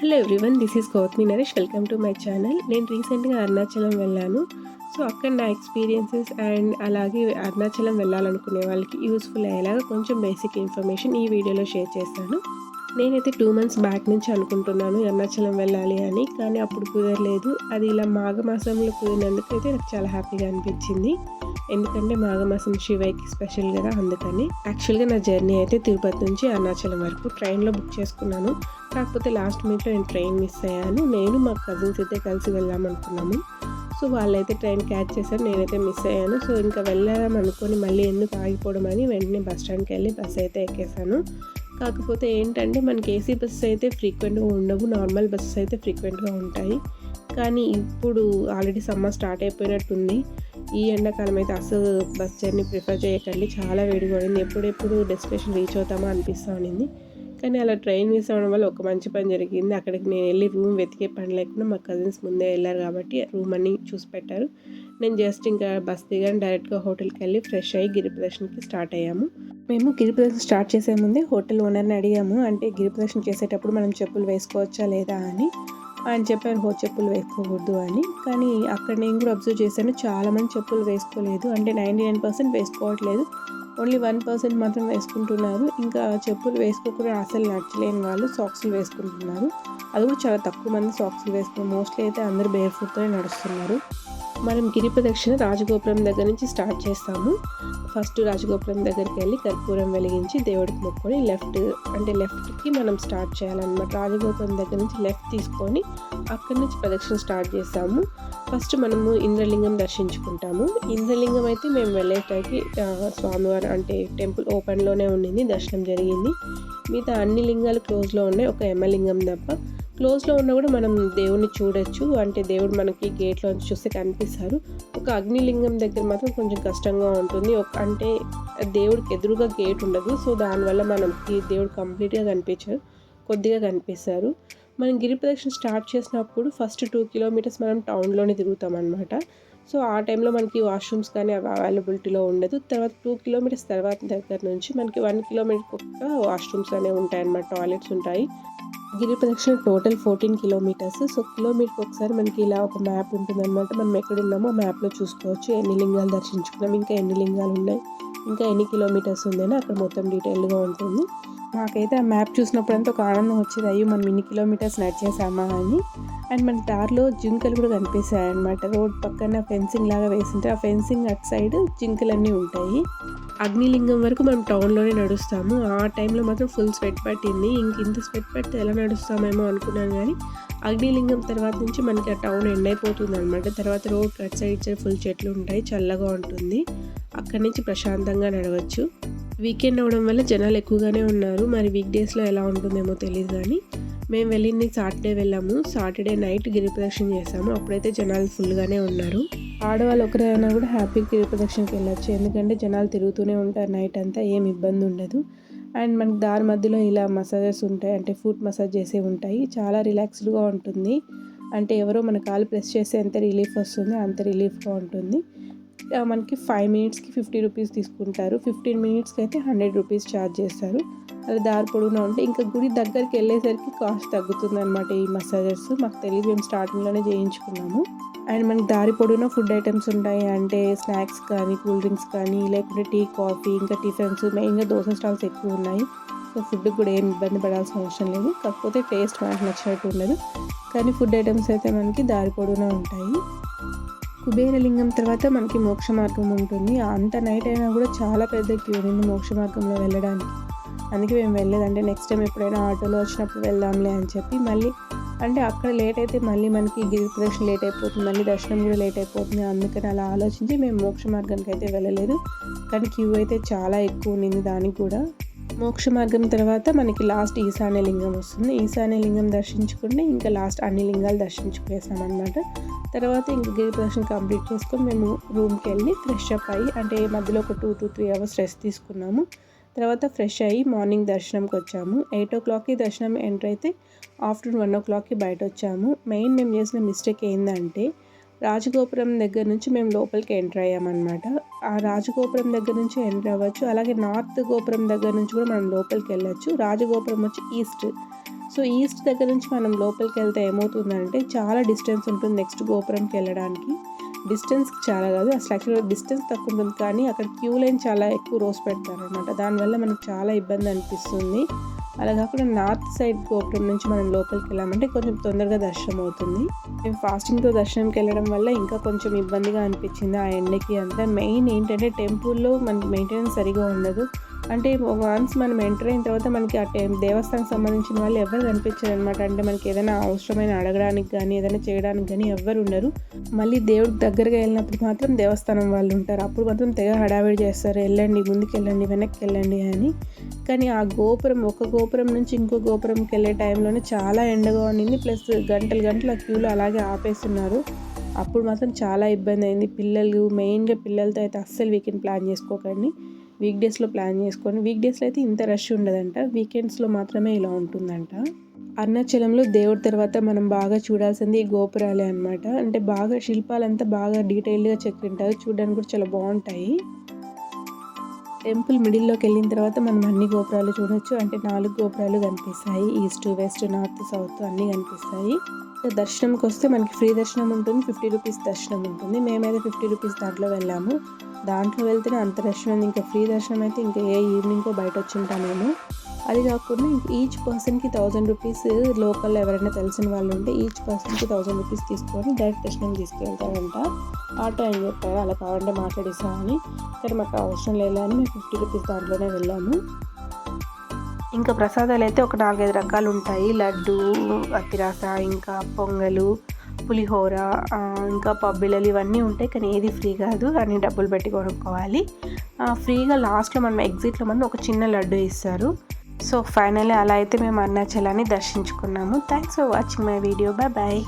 Hello everyone this is Gautami Naresh. Welcome to my channel. నేను రీసెంట్గా అరుణాచలం వెళ్ళాను. So అక్కడ నా ఎక్స్పీరియన్సెస్ అండ్ అలాగే అరుణాచలం వెళ్ళాలనుకునే వాళ్ళకి యూస్ఫుల్ అయ్యేలాగా కొంచెం బేసిక్ ఇన్ఫర్మేషన్ ఈ వీడియోలో షేర్ చేస్తాను. నేనైతే టూ మంత్స్ బ్యాక్ నుంచి అనుకుంటున్నాను అరుణాచలం వెళ్ళాలి అని కానీ అప్పుడు కుదరలేదు. అది ఇలా మాఘమాసంలో కుదిరినందుకు అయితే నాకు చాలా హ్యాపీగా అనిపించింది. ఎందుకంటే మాఘమాసం శివైకి స్పెషల్ కదా అందుకని. యాక్చువల్గా నా జర్నీ అయితే తిరుపతి నుంచి అరుణాచలం వరకు ట్రైన్లో బుక్ చేసుకున్నాను. కాకపోతే లాస్ట్ మినిట్లో నేను ట్రైన్ మిస్ అయ్యాను. నేను మా కజిన్స్ అయితే కలిసి వెళ్దామనుకున్నాము సో వాళ్ళైతే ట్రైన్ క్యాచ్ చేశారు. నేనైతే మిస్ అయ్యాను. సో ఇంకా వెళ్ళాం అనుకొని మళ్ళీ ఎందుకు ఆగిపోవడం అని వెంటనే బస్ స్టాండ్కి వెళ్ళి బస్ అయితే ఎక్కేసాను కాకపోతే ఏంటంటే మనకి ఏసీ బస్సెస్ అయితే ఫ్రీక్వెంట్గా ఉండవు. నార్మల్ బస్సెస్ అయితే ఫ్రీక్వెంట్గా ఉంటాయి. కానీ ఇప్పుడు ఆల్రెడీ సమ్మర్ స్టార్ట్ అయిపోయినట్టుంది. ఈ ఎండాకాలం అయితే అసలు బస్ జర్నీ ప్రిఫర్ చేయకండి. చాలా వేడిగా పడింది ఎప్పుడెప్పుడు డెస్టినేషన్ రీచ్ అవుతామో అనిపిస్తూ ఉండింది. కానీ అలా ట్రైన్ మిస్ అవ్వడం వల్ల ఒక మంచి పని జరిగింది. అక్కడికి నేను వెళ్ళి రూమ్ వెతికే పని లేకుండా మా కజిన్స్ ముందే వెళ్ళారు కాబట్టి రూమ్ అన్ని చూసి పెట్టారు. నేను జస్ట్ ఇంకా బస్ దిగాను. డైరెక్ట్గా హోటల్కి వెళ్ళి ఫ్రెష్ అయ్యి గిరి ప్రదర్శనకి స్టార్ట్ అయ్యాము. మేము గిరి ప్రదర్శన స్టార్ట్ చేసే ముందే హోటల్ ఓనర్ని అడిగాము. అంటే గిరి ప్రదర్శన చేసేటప్పుడు మనం చెప్పులు వేసుకోవచ్చా లేదా అని. ఆయన చెప్పారు హో చెప్పులు వేసుకోకూడదు అని. కానీ అక్కడ నేను కూడా అబ్జర్వ్ చేశాను చాలామంది చెప్పులు వేసుకోలేదు. అంటే నైంటీ నైన్ పర్సెంట్ వేసుకోవట్లేదు. ఓన్లీ వన్ పర్సెంట్ మాత్రం వేసుకుంటున్నారు. ఇంకా చెప్పులు వేసుకోకుండా అసలు నచ్చలేని వాళ్ళు సాక్స్లు వేసుకుంటున్నారు. అది కూడా చాలా తక్కువ మంది సాక్స్లు వేసుకున్నారు మోస్ట్లీ అయితే అందరూ బేర్ ఫుట్తోనే నడుస్తున్నారు. మనం గిరి ప్రదక్షిణ రాజగోపురం దగ్గర నుంచి స్టార్ట్ చేస్తాము. ఫస్ట్ రాజగోపురం దగ్గరికి వెళ్ళి కర్పూరం వెలిగించి దేవుడికి మొక్కుని లెఫ్ట్ అంటే లెఫ్ట్కి మనం స్టార్ట్ చేయాలన్నమాట. రాజగోపురం దగ్గర నుంచి లెఫ్ట్ తీసుకొని అక్కడి నుంచి ప్రదక్షిణ స్టార్ట్ చేస్తాము. ఫస్ట్ మనము ఇంద్రలింగం దర్శించుకుంటాము. ఇంద్రలింగం అయితే మేము వెళ్ళేటకి స్వామివారు అంటే టెంపుల్ ఓపెన్లోనే ఉండింది దర్శనం జరిగింది. మిగతా అన్ని లింగాలు క్లోజ్లో ఉన్నాయి ఒక ఎమ్మలింగం తప్ప. క్లోజ్లో ఉన్నా కూడా మనం దేవుడిని చూడొచ్చు. అంటే దేవుడు మనకి గేట్లో చూస్తే కనిపిస్తారు ఒక అగ్నిలింగం దగ్గర మాత్రం కొంచెం కష్టంగా ఉంటుంది. ఒక అంటే దేవుడికి ఎదురుగా గేట్ ఉండదు. సో దానివల్ల మనకి దేవుడు కంప్లీట్గా కనిపించారు కొద్దిగా కనిపిస్తారు మనం గిరి ప్రదక్షిణ స్టార్ట్ చేసినప్పుడు ఫస్ట్ టూ కిలోమీటర్స్ మనం టౌన్లోనే తిరుగుతాం అనమాట సో ఆ టైంలో మనకి వాష్రూమ్స్ కానీ అవి అవైలబిలిటీలో ఉండదు. తర్వాత టూ కిలోమీటర్స్ తర్వాత దగ్గర నుంచి మనకి వన్ కిలోమీటర్ ఒక వాష్రూమ్స్ అనేవి ఉంటాయి అన్నమాట టాయిలెట్స్ ఉంటాయి. గిరి ప్రదక్షిణ టోటల్ ఫోర్టీన్ కిలోమీటర్స్. సో కిలోమీటర్కి ఒకసారి మనకి ఇలా ఒక మ్యాప్ ఉంటుందన్నమాట. మనం ఎక్కడ ఉన్నామో ఆ మ్యాప్లో చూసుకోవచ్చు. ఎన్ని లింగాలు దర్శించుకున్నాం ఇంకా ఎన్ని లింగాలు ఉన్నాయి ఇంకా ఎన్ని కిలోమీటర్స్ ఉందని అక్కడ మొత్తం డీటెయిల్గా ఉంటుంది. నాకైతే ఆ మ్యాప్ చూసినప్పుడు అంతా ఒక ఆనందం వచ్చేది. అయ్యో మనం ఇన్ని కిలోమీటర్స్ నడిచేసామా అని. అండ్ మన దారిలో జింకలు కూడా కనిపిస్తాయి అనమాట రోడ్ పక్కన ఫెన్సింగ్ లాగా వేసింటే ఆ ఫెన్సింగ్ అటు సైడ్ జింకలన్నీ ఉంటాయి. అగ్నిలింగం వరకు మనం టౌన్లోనే నడుస్తాము. ఆ టైంలో మాత్రం ఫుల్ స్వెట్ పట్టింది. ఇంక ఇంత స్వెట్ పడితే ఎలా నడుస్తామేమో అనుకున్నాను కానీ అగ్నిలింగం తర్వాత నుంచి మనకి ఆ టౌన్ ఎండ్ అయిపోతుంది అనమాట తర్వాత రోడ్ అటు సైడ్ సైడ్ ఫుల్ చెట్లు ఉంటాయి. చల్లగా ఉంటుంది. అక్కడి నుంచి ప్రశాంతంగా నడవచ్చు. వీకెండ్ అవడం వల్ల జనాలు ఎక్కువగానే ఉన్నారు. మరి వీక్ డేస్లో ఎలా ఉంటుందేమో తెలియదు కానీ మేము వెళ్ళింది సాటర్డే వెళ్ళాము. సాటర్డే నైట్ గిరి ప్రదర్శన చేసాము. అప్పుడైతే జనాలు ఫుల్గానే ఉన్నారు. ఆడవాళ్ళు ఒకరైనా కూడా హ్యాపీగా గిరి వెళ్ళచ్చు. వెళ్ళొచ్చు ఎందుకంటే జనాలు తిరుగుతూనే ఉంటారు నైట్ అంతా ఏం ఇబ్బంది ఉండదు. అండ్ మనకి దారి మధ్యలో ఇలా మసాజెస్ ఉంటాయి అంటే ఫుడ్ మసాజ్ చేసే ఉంటాయి. చాలా రిలాక్స్డ్గా ఉంటుంది. అంటే ఎవరో మన కాలు ప్రెస్ చేస్తే ఎంత రిలీఫ్ వస్తుందో అంత రిలీఫ్గా ఉంటుంది. మనకి ఫైవ్ మినిట్స్కి ఫిఫ్టీ రూపీస్ తీసుకుంటారు. ఫిఫ్టీన్ మినిట్స్కి అయితే హండ్రెడ్ రూపీస్ ఛార్జ్ చేస్తారు. దారి పొడవునా ఉంటే ఇంకా గుడి దగ్గరికి వెళ్ళేసరికి కాస్ట్ తగ్గుతుంది అనమాట ఈ మసాజర్స్ మాకు తెలియదు మేము స్టార్టింగ్లోనే చేయించుకున్నాము. అండ్ మనకి దారి పొడవునా ఫుడ్ ఐటమ్స్ ఉంటాయి. అంటే స్నాక్స్ కానీ కూల్ డ్రింక్స్ కానీ లేకుంటే టీ కాఫీ ఇంకా టిఫిన్స్ మెయిన్గా దోశ స్టాల్స్ ఎక్కువ ఉన్నాయి. సో ఫుడ్ కూడా ఏం ఇబ్బంది పడాల్సిన అవసరం లేదు. కాకపోతే టేస్ట్ మనకు నచ్చినట్టు ఉండదు. కానీ ఫుడ్ ఐటమ్స్ అయితే మనకి దారి పొడవునా ఉంటాయి. కుబేరలింగం తర్వాత మనకి మోక్ష మార్గం ఉంటుంది. అంత నైట్ అయినా కూడా చాలా పెద్ద క్యూ ఉంది మోక్ష మార్గంలో వెళ్ళడానికి. అందుకే మేము వెళ్ళేదంటే అంటే నెక్స్ట్ టైం ఎప్పుడైనా ఆటోలో వచ్చినప్పుడు వెళ్దాంలే అని చెప్పి మళ్ళీ అంటే అక్కడ లేట్ అయితే మళ్ళీ మనకి గిరి ప్రదక్షిణ లేట్ అయిపోతుంది. మళ్ళీ దర్శనం కూడా లేట్ అయిపోతుంది. అందుకని అలా ఆలోచించి మేము మోక్ష మార్గానికి అయితే వెళ్ళలేదు. కానీ క్యూ అయితే చాలా ఎక్కువ ఉన్నింది దానికి కూడా. మోక్ష మార్గం తర్వాత మనకి లాస్ట్ ఈశాన్య లింగం వస్తుంది. ఈశాన్య లింగం దర్శించుకుంటే ఇంకా లాస్ట్ అన్ని లింగాలు దర్శించుకునేసాం తర్వాత ఇంకా గిరి ప్రదర్శన కంప్లీట్ చేసుకొని మేము రూమ్కి వెళ్ళి ఫ్రెష్ అప్ అయ్యి అంటే మధ్యలో ఒక two to three hours rest తీసుకున్నాము. తర్వాత ఫ్రెష్ అయ్యి మార్నింగ్ దర్శనంకి వచ్చాము. ఎయిట్ ఓ క్లాక్కి దర్శనం ఎంటర్ అయితే ఆఫ్టర్నూన్ వన్ ఓ క్లాక్కి బయట వచ్చాము. మెయిన్ మేము చేసిన మిస్టేక్ ఏంటంటే రాజగోపురం దగ్గర నుంచి మేము లోపలికి ఎంటర్ అయ్యామన్నమాట. ఆ రాజగోపురం దగ్గర నుంచి ఎంటర్ అవ్వచ్చు అలాగే నార్త్ గోపురం దగ్గర నుంచి కూడా మనం లోపలికి వెళ్ళచ్చు. రాజగోపురం వచ్చి ఈస్ట్. సో ఈస్ట్ దగ్గర నుంచి మనం లోపలికి వెళ్తే ఏమవుతుందంటే చాలా డిస్టెన్స్ ఉంటుంది నెక్స్ట్ గోపురంకి వెళ్ళడానికి. డిస్టెన్స్ చాలా కాదు. అసలు యాక్చువల్గా డిస్టెన్స్ తక్కువ ఉంటుంది కానీ అక్కడ క్యూ లైన్ చాలా ఎక్కువ రోస్ పెడతారనమాట దానివల్ల మనకు చాలా ఇబ్బంది అనిపిస్తుంది. అలా కాకుండా నార్త్ సైడ్ గోపురం నుంచి మనం లోపలికి వెళ్ళామంటే కొంచెం తొందరగా దర్శనం అవుతుంది. మేము ఫాస్టింగ్తో దర్శనంకి వెళ్ళడం వల్ల ఇంకా కొంచెం ఇబ్బందిగా అనిపించింది ఆ ఎండకి అంతా. మెయిన్ ఏంటంటే టెంపుల్లో మనకి మెయింటెనెన్స్ సరిగా ఉండదు. అంటే వన్స్ మనం ఎంటర్ అయిన తర్వాత మనకి ఆ టైం దేవస్థానం సంబంధించిన వాళ్ళు ఎవరు కనిపించారు అనమాట అంటే మనకి ఏదైనా అవసరమైన అడగడానికి కానీ ఏదైనా చేయడానికి కానీ ఎవరు ఉండరు. మళ్ళీ దేవుడికి దగ్గరగా వెళ్ళినప్పుడు మాత్రం దేవస్థానం వాళ్ళు ఉంటారు. అప్పుడు మాత్రం తెగ హడావిడి చేస్తారు. వెళ్ళండి ముందుకు వెళ్ళండి వెనక్కి వెళ్ళండి అని. కానీ ఆ గోపురం ఒక గోపురం నుంచి ఇంకో గోపురంకి వెళ్ళే టైంలోనే చాలా ఎండగా ఉండింది. ప్లస్ గంటలు గంటలు ఆ క్యూలో అలాగే ఆపేస్తున్నారు. అప్పుడు మాత్రం చాలా ఇబ్బంది అయింది. పిల్లలు మెయిన్గా పిల్లలతో అయితే అస్సలు వీకెండ్ ప్లాన్ చేసుకోకండి. వీక్ డేస్లో ప్లాన్ చేసుకొని వీక్ డేస్లో అయితే ఇంత రష్ ఉండదంట. వీకెండ్స్లో మాత్రమే ఇలా ఉంటుందంట. అరుణాచలంలో దేవుడి తర్వాత మనం బాగా చూడాల్సింది ఈ గోపురాలే అనమాట అంటే బాగా శిల్పాలంతా బాగా డీటెయిల్డ్గా చెక్కింటారు చూడడానికి కూడా చాలా బాగుంటాయి. టెంపుల్ మిడిల్లోకి వెళ్ళిన తర్వాత మనం అన్ని గోపురాలు చూడొచ్చు. అంటే నాలుగు గోపురాలు కనిపిస్తాయి. ఈస్ట్ వెస్ట్ నార్త్ సౌత్ అన్నీ కనిపిస్తాయి. దర్శనంకి వస్తే మనకి ఫ్రీ దర్శనం ఉంటుంది. ఫిఫ్టీ రూపీస్ దర్శనం ఉంటుంది. మేమైతే ఫిఫ్టీ రూపీస్ దాంట్లో వెళ్ళాము. దాంట్లో వెళ్తేనే అంత దర్శనం ఇంకా ఫ్రీ దర్శనం అయితే ఇంకా ఏ ఈవినింగ్కో బయట వచ్చి ఉంటామేమో అది కాకుండా ఈచ్ పర్సన్కి థౌజండ్ రూపీస్ లోకల్ ఎవరైనా తెలిసిన వాళ్ళు ఉంటే ఈచ్ పర్సన్కి థౌజండ్ రూపీస్ తీసుకొని డైరెక్ట్ దర్శనం తీసుకెళ్తారంట. ఆటో అని చెప్పారు అలా కావాలంటే మాట్లాడేసామని సరే మాకు అవసరం లేదు అని మేము ఫిఫ్టీ రూపీస్ దాంట్లోనే వెళ్ళాము. ఇంకా ప్రసాదాలు అయితే ఒక నాలుగైదు రకాలు ఉంటాయి లడ్డు అతిరాస ఇంకా పొంగలు పులిహోర ఇంకా పబ్బిలలు ఇవన్నీ ఉంటాయి కానీ ఏది ఫ్రీ కాదు. అని డబ్బులు పెట్టి కొనుక్కోవాలి. ఫ్రీగా లాస్ట్లో మనం ఎగ్జిట్లో మనం ఒక చిన్న లడ్డు ఇస్తారు సో ఫైనల్లీ అలా అయితే మేము అరుణాచలాన్ని దర్శించుకున్నాము. Thanks for watching my video bye bye